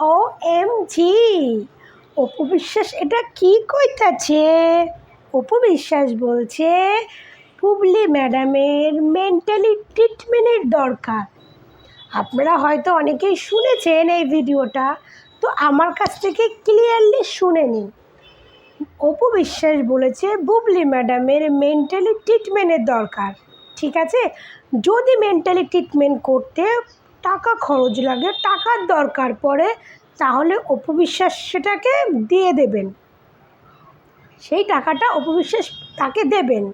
ও M G Apu Biswas, এটা কি কইতাছে? অপু বিশ্বাস বলছে, পুবলি ম্যাডামের মেন্টালি ট্রিটমেন্টের দরকার। আপনারা হয়তো অনেকেই শুনেছেন এই ভিডিওটা, তো আমার কাছ থেকে ক্লিয়ারলি শুনে নিন। অপু বিশ্বাস বলেছে বুবলি ম্যাডামের মেন্টালি ট্রিটমেন্টের দরকার। ঠিক আছে? যদি মেন্টালি ট্রিটমেন্ট করতে টাকা খরচ লাগে, টাকার দরকার পড়ে, তাহলে অপবিশ্বাস সেটাকে দিয়ে দেবেন। সেই টাকাটা অপবিশ্বাস তাকে দেবেন,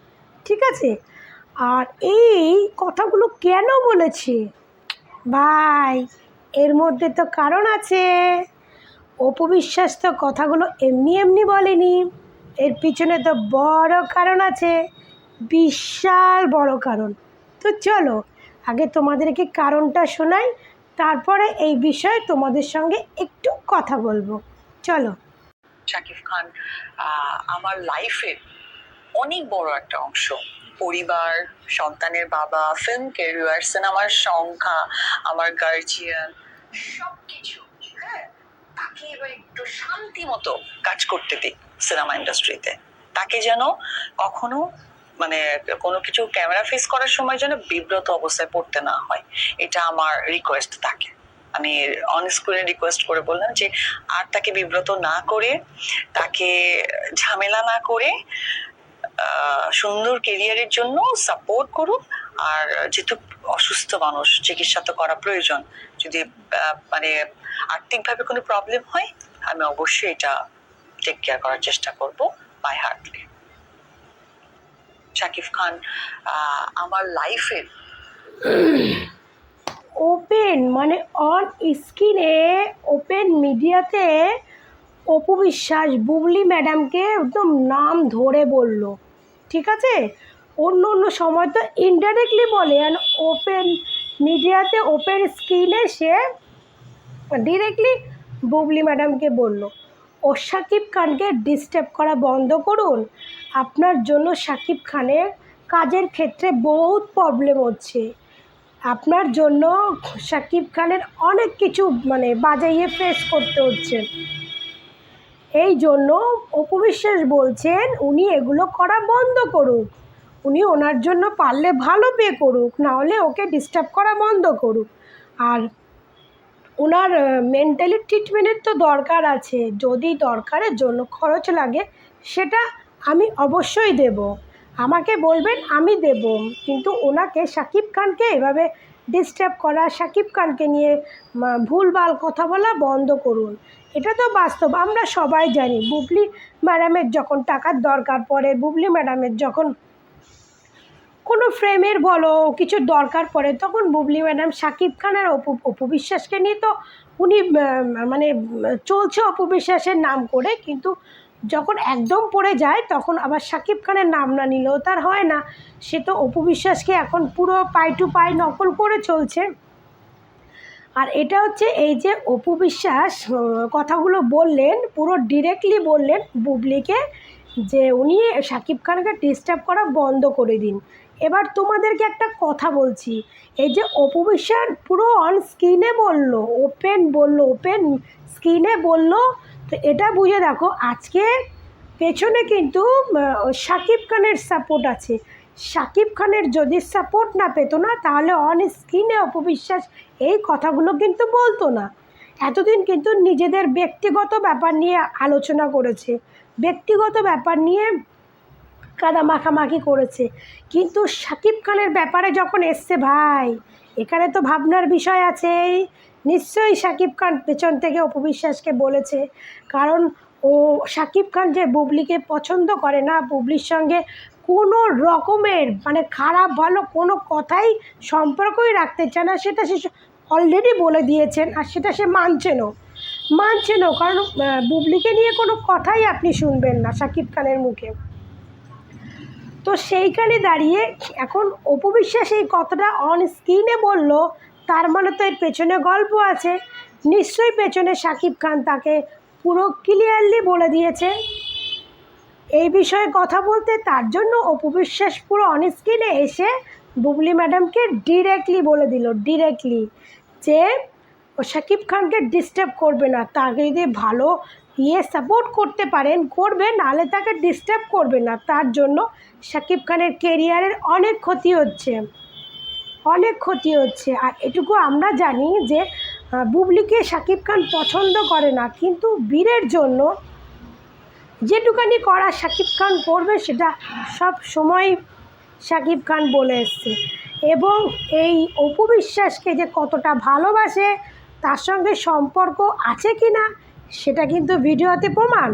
ঠিক আছে? আর এই কথাগুলো কেন বলেছে? ভাই, এর মধ্যে তো কারণ আছে। অপবিশ্বাস তো কথাগুলো এমনি এমনি বলেনি। এর পিছনে তো বড় কারণ আছে, বিশাল বড় কারণ। তো চলো আগে তোমাদেরকে কারণটা শোনাই, তারপরে এই বিষয়ে তোমাদের সঙ্গে একটু কথা বলব। চলো। শাকিব খান আমার লাইফের অনেক বড় একটা অংশ। পরিবার, সন্তানের বাবা ফিল্ম ক্যারিয়ার সিনেমার সংখ্যা, আমার গার্জিয়ান সবকিছু হ্যাঁ তাকে এবার একটু শান্তি মতো কাজ করতে দিই সিনেমা ইন্ডাস্ট্রিতে তাকে যেন কখনো মানে কোনো কিছু ক্যামেরা ফেস করার সময় যেন বিব্রত অবস্থায় পড়তে না হয়। এটা আমার রিকোয়েস্ট থাকে। আমি অন স্ক্রিনে রিকোয়েস্ট করে বললাম যে, আর তাকে বিব্রত না করে, তাকে ঝামেলা না করে সুন্দর কেরিয়ারের জন্য সাপোর্ট করুন আর যেহেতু অসুস্থ মানুষ, চিকিৎসা তো করা প্রয়োজন। যদি মানে আর্থিকভাবে কোনো প্রবলেম হয়, আমি অবশ্যই এটা টেক কেয়ার করার চেষ্টা করব বাই হার্টলি শাকিব খান আমার লাইফের ওপেন মানে অন স্ক্রিনে ওপেন মিডিয়াতে অপু বিশ্বাস, বুবলি ম্যাডামকে একদম নাম ধরে বলল। ঠিক আছে? অন্য অন্য সময় তো ইনডাইরেক্টলি বলে আর ওপেন মিডিয়াতে ওপেন স্ক্রিনে সে ডিরেক্টলি বুবলি ম্যাডামকে বলল। ও শাকিব খানকে ডিস্টার্ব করা বন্ধ করুন আপনার জন্য শাকিব খানের কাজের ক্ষেত্রে বহুত প্রবলেম হচ্ছে। আপনার জন্য শাকিব খানের অনেক কিছু মানে বাজাইয়ে ফেস করতে হচ্ছে। এই জন্য অপবিশ্বাস বলছেন, উনি এগুলো করা বন্ধ করুক। উনি ওনার জন্য পারলে ভালো পে করুক, নাহলে ওকে ডিস্টার্ব করা বন্ধ করুক। আর ওনার মেন্টালি ট্রিটমেন্টের তো দরকার আছে। যদি দরকারের জন্য খরচ লাগে, সেটা আমি অবশ্যই দেব। আমাকে বলবেন, আমি দেব। কিন্তু ওনাকে শাকিব খানকে এভাবে ডিস্টার্ব করা, শাকিব খানকে নিয়ে ভুলভাল কথা বলা বন্ধ করুন। এটা তো বাস্তব, আমরা সবাই জানি। বুবলি ম্যাডামের যখন টাকার দরকার পড়ে, বুবলি ম্যাডামের যখন কোনো ফ্রেমের বলো, কিছু দরকার পড়ে, তখন বুবলি ম্যাডাম শাকিব খান আর অপু অপু বিশ্বাসকে নিয়ে তো উনি মানে চলছে অপু বিশ্বাসের নাম করে। কিন্তু যখন একদম পড়ে যায়, তখন আবার শাকিব খানের নাম না নিলেও তার হয় না। সে তো অপু বিশ্বাসকে এখন পুরো পাই টু পাই নকল করে চলছে। আর এটা হচ্ছে এই যে অপু বিশ্বাস কথাগুলো বললেন, পুরো ডিরেক্টলি বললেন বুবলিকে যে উনি শাকিব খানকে ডিস্টার্ব করা বন্ধ করে দিন। এবার তোমাদেরকে একটা কথা বলছি, এই যে অপু বিশ্বাস পুরো অন স্ক্রিনে বলল ওপেন বলল ওপেন স্ক্রিনে বলল তো এটা বুঝে দেখো, আজকে পেছনে কিন্তু শাকিব খানের সাপোর্ট আছে। শাকিব খানের যদি সাপোর্ট না পেতো না, তাহলে অন স্ক্রিনে অপবিশ্বাস এই কথাগুলো কিন্তু বলতো না। এতদিন কিন্তু নিজেদের ব্যক্তিগত ব্যাপার নিয়ে আলোচনা করেছে। ব্যক্তিগত ব্যাপার নিয়ে কাদা মাখামাখি করেছে। কিন্তু শাকিব খানের ব্যাপারে যখন এসছে, ভাই, এখানে তো ভাবনার বিষয় আছে নিশ্চয়ই শাকিব খান পেছন থেকে অপবিশ্বাসকে বলেছে, কারণ ও শাকিব খান যে বুবলিকে পছন্দ করে না, বুবলির সঙ্গে কোনো রকমের মানে খারাপ, ভালো কোনো কথাই সম্পর্কই রাখতে চায় না, সেটা সে অলরেডি বলে দিয়েছেন আর সেটা সে মানছেনও। মানছেনও, কারণ বুবলিকে নিয়ে কোনো কথাই আপনি শুনবেন না শাকিব খানের মুখে। তো সেইখানে দাঁড়িয়ে এখন অপবিশ্বাস এই কথাটা অন স্ক্রিনে বলল তার মানে তো এর পেছনে গল্প আছে। নিশ্চয়ই পেছনে শাকিব খান তাকে পুরো ক্লিয়ারলি বলে দিয়েছে। এই বিষয়ে কথা বলতে তার জন্য অপবিশ্বাস পুরো অন স্ক্রিনে এসে বুবলি ম্যাডামকে ডিরেক্টলি বলে দিল ডিরেক্টলি যে ও শাকিব খানকে ডিস্টার্ব করবে না, তাকে যদি ভালো ইয়ে সাপোর্ট করতে পারেন, করবে নাহলে তাকে ডিস্টার্ব করবে না। তার জন্য শাকিব খানের কেরিয়ারের অনেক ক্ষতি হচ্ছে। অনেক ক্ষতি হচ্ছে। আর এটুকু আমরা জানি যে বুবলিকে শাকিব খান পছন্দ করে না, কিন্তু বীরের জন্য যেটুকানি করা শাকিব খান করবে, সেটা সব সময় শাকিব খান বলে এসছে। এবং এই অপু বিশ্বাসকে যে কতটা ভালোবাসে, তার সঙ্গে সম্পর্ক আছে কি না সেটা কিন্তু ভিডিওতে প্রমাণ।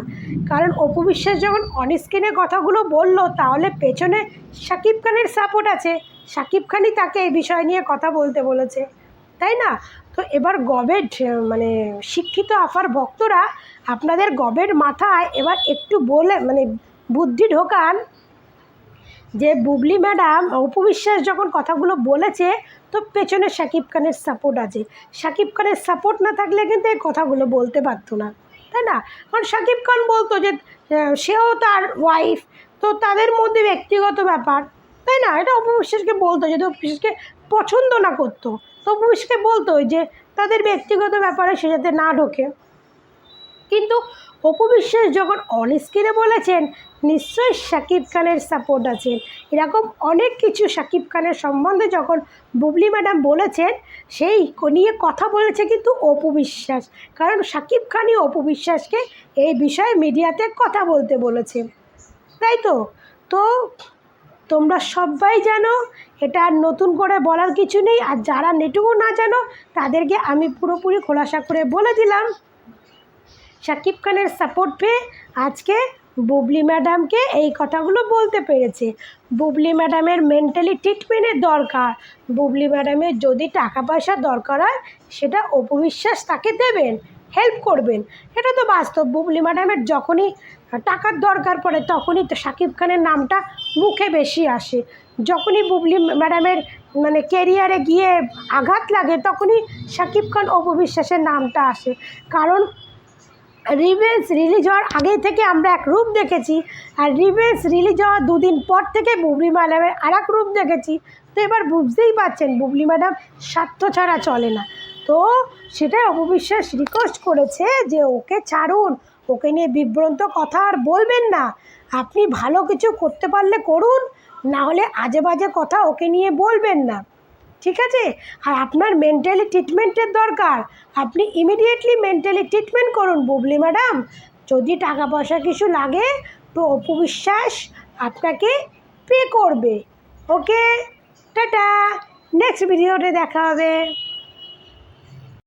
কারণ অপু বিশ্বাস যখন অনস্ক্রিনে কথাগুলো বলল, তাহলে পেছনে শাকিব খানের সাপোর্ট আছে। শাকিব খানই তাকে এই বিষয় নিয়ে কথা বলতে বলেছে, তাই না? তো এবার গবেট মানে শিক্ষিত আফার ভক্তরা আপনাদের গবের মাথায় এবার একটু বলে মানে বুদ্ধি ঢোকান যে বুবলি ম্যাডাম, অপু বিশ্বাস যখন কথাগুলো বলেছে, তো পেছনে শাকিব খানের সাপোর্ট আছে। সাকিব খানের সাপোর্ট না থাকলে কিন্তু এই কথাগুলো বলতে পারতো না, তাই না? কারণ সাকিব খান বলতো যে সেও তার ওয়াইফ তো তাদের মধ্যে ব্যক্তিগত ব্যাপার। তাই না? এটা অপু বিশ্বাসকে বলতো যদি অপু বিশ্বাসকে পছন্দ না করতো। তো অপু বিশ্বাসকে বলতো যে, তাদের ব্যক্তিগত ব্যাপারে সে যাতে না ঢোকে। কিন্তু অপু বিশ্বাস যখন অনস্ক্রিনে বলেছেন, নিশ্চয়ই শাকিব খানের সাপোর্ট আছে। এরকম অনেক কিছু শাকিব খানের সম্বন্ধে যখন বুবলি ম্যাডাম বলেছেন, সেই নিয়ে কথা বলেছে কিন্তু অপু বিশ্বাস। কারণ শাকিব খানই অপু বিশ্বাসকে এই বিষয়ে মিডিয়াতে কথা বলতে বলেছে। তাই তো? তো তোমরা সবাই জানো, এটা আর নতুন করে বলার কিছু নেই, আর যারা নেটুকু না জানো, তাদেরকে আমি পুরোপুরি খোলাসা করে বলে দিলাম। শাকিব খানের সাপোর্ট পেয়ে আজকে বুবলি ম্যাডামকে এই কথাগুলো বলতে পেরেছে। বুবলি ম্যাডামের মেন্টালি ট্রিটমেন্টের দরকার। বুবলি ম্যাডামের যদি টাকা পয়সা দরকার হয়, সেটা অপবিশ্বাস তাকে দেবেন। হেল্প করবেন। এটা তো বাস্তব, বুবলি ম্যাডামের যখনই টাকার দরকার পড়ে তখনই তো শাকিব খানের নামটা মুখে বেশি আসে। যখনই বুবলি ম্যাডামের মানে কেরিয়ারে গিয়ে আঘাত লাগে তখনই শাকিব খান অপবিশ্বাসের নামটা আসে। কারণ রিভেন্স রিলিজ হওয়ার আগে থেকে আমরা এক রূপ দেখেছি আর রিভেন্স রিলিজ হওয়ার দুদিন পর থেকে বুবলি ম্যাডামের আর রূপ দেখেছি। তো এবার বুঝতেই পারছেন, বুবলি ম্যাডাম স্বার্থ ছাড়া চলে না। তো সেটাই অপবিশ্বাস রিকোয়েস্ট করেছে যে ওকে ছাড়ুন, ওকে নিয়ে বিভ্রান্ত কথা আর বলবেন না। আপনি ভালো কিছু করতে পারলে করুন, না হলে আজে বাজে কথা ওকে নিয়ে বলবেন না। ঠিক আছে? আর আপনার মেন্টালি ট্রিটমেন্টের দরকার। আপনি ইমিডিয়েটলি মেন্টালি ট্রিটমেন্ট করুন, বুবলি ম্যাডাম। যদি টাকা পয়সা কিছু লাগে, তো অপবিশ্বাস আপনাকে পে করবে। ওকে? টাটা! নেক্সট ভিডিওতে দেখা হবে।